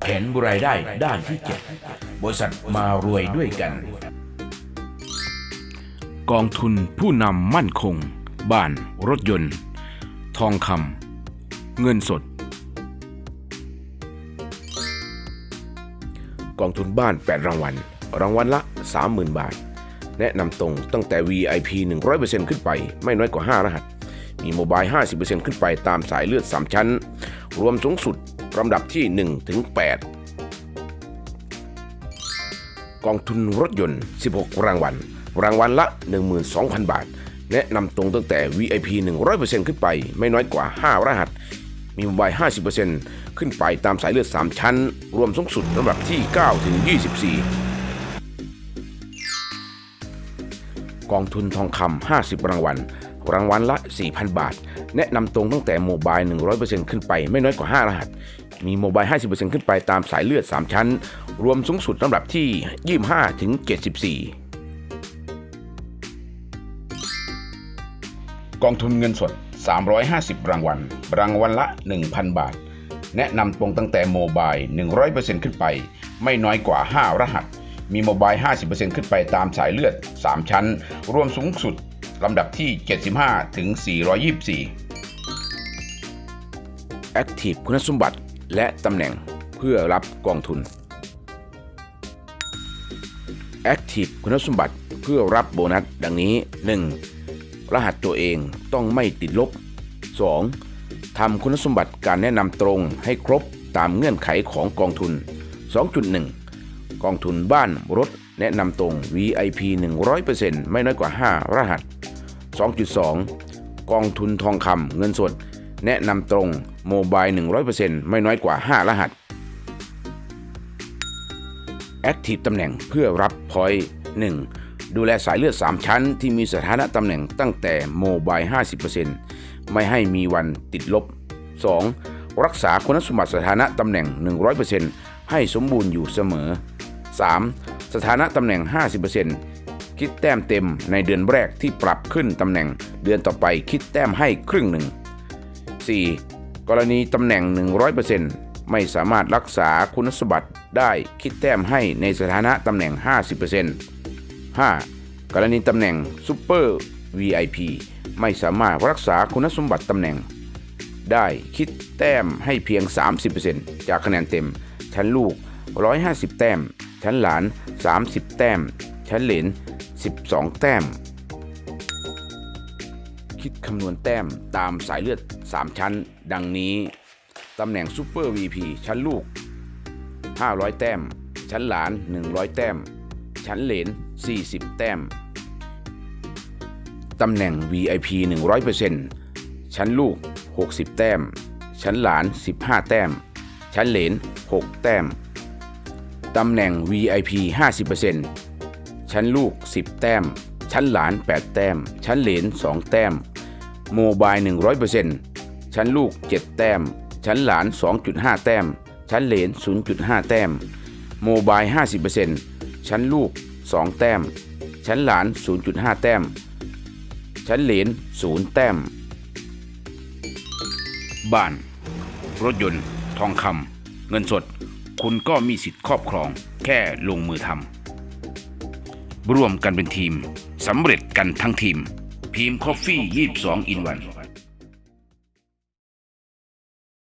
แผนรายได้ด้านที่ 7 บริษัทมารวยด้วยกัน กองทุนผู้นำมั่นคง บ้าน รถยนต์ ทองคำเงินสด กองทุนบ้าน 8 รางวัล รางวัลละ 30,000 บาท แนะนำตรงตั้งแต่ VIP 100%ขึ้นไปไม่น้อยกว่า 5 รหัส มีโมบาย 50%ขึ้นไปตามสายเลือด 3 ชั้น รวมสูงสุด ลำดับที่1ถึง8กองทุนรถยนต์ 16 รางวัล รางวัลละ 12,000 บาทแนะนำตรงตั้งแต่ VIP 100%ขึ้นไปไม่น้อยกว่า 5 รหัส มีมบาย50%ขึ้นไปตามสายเลือด 3 ชั้น รวมสูงสุดลำดับที่ 9 ถึง 24 กองทุนทองคำ50 รางวัล รางวัลละ 4,000 บาท แนะนำตรงตั้งแต่โมบาย 100%ขึ้นไปไม่น้อยกว่า 5 รหัส มีโมบาย 50%ขึ้นไปตามสายเลือด 3 ชั้น รวมสูงสุดลำดับที่ 25 ถึง 74 กองทุนเงินสด 350 รางวัล รางวัลละ 1,000 บาท แนะนำตรงตั้งแต่โมบาย 100%ขึ้นไป ไม่น้อยกว่า 5 รหัส มีโมบาย 50%ขึ้นไปตามสายเลือด 3 ชั้น รวมสูงสุด ลำดับที่ 75 ถึง 424 Active คุณสมบัติและตำแหน่งเพื่อรับกองทุน Active คุณสมบัติเพื่อรับโบนัสดังนี้ 1. รหัสตัวเองต้องไม่ติดลบ 2. ทำคุณสมบัติการแนะนำตรงให้ครบตามเงื่อนไขของกองทุน 2.1 กองทุนบ้านรถแนะนำตรง VIP 100%ไม่น้อยกว่า 5 รหัส 2.2 กองทุนทองคำเงินสด แนะนำตรงโมบาย 100%ไม่น้อยกว่า 5 รหัส Active ตำแหน่งเพื่อรับพอยต์ 1. ดูแลสายเลือด 3 ชั้น ที่มีสถานะตำแหน่งตั้งแต่โมบาย 50%ไม่ให้มีวันติดลบ 2. รักษาคุณสมบัติสถานะตำแหน่ง 100%ให้สมบูรณ์อยู่เสมอ 3. สถานะตำแหน่ง 50% คิดแต้มเต็มในเดือนแรกที่ปรับขึ้นตำแหน่ง เดือนต่อไปคิดแต้มให้ครึ่งหนึ่ง 4. กรณีตำแหน่ง 100%ไม่สามารถรักษาคุณสมบัติได้คิดแต้มให้ในสถานะตำแหน่ง 50% 5. กรณีตำแหน่ง Super VIP ไม่สามารถรักษาคุณสมบัติตำแหน่ง ได้คิดแต้มให้เพียง 30%จากคะแนนเต็ม ชั้นลูก 150 แต้ม ชั้นหลาน 30 แต้ม ชั้นเหลน 12 แต้ม คิดคำนวณแต้มตามสายเลือด 3 ชั้น ดังนี้ ตำแหน่งซูเปอร์ VP ชั้นลูก 500 แต้ม ชั้นหลาน 100 แต้ม ชั้นเหลน 40 แต้ม ตำแหน่ง VIP 100%ชั้นลูก 60 แต้ม ชั้นหลาน 15 แต้ม ชั้นเหลน 6 แต้ม ตำแหน่ง VIP 50% ชั้นลูก 10 แต้ม ชั้นหลาน 8 แต้ม ชั้นเหลน 2 แต้ม โมบาย 100%ชั้นลูก 7 แต้ม ชั้นหลาน 2.5 แต้ม ชั้นเหลน 0.5 แต้ม โมบาย 50%ชั้นลูก 2 แต้ม ชั้นหลาน 0.5 แต้ม ชั้นเหลน 0 แต้ม บ้าน รถยนต์ ทองคำเงินสด คุณก็มีสิทธิ์ครอบครอง แค่ลงมือทำ ร่วมกันเป็นทีมสำเร็จกันทั้งทีมพีมคอฟฟี่22อินวัน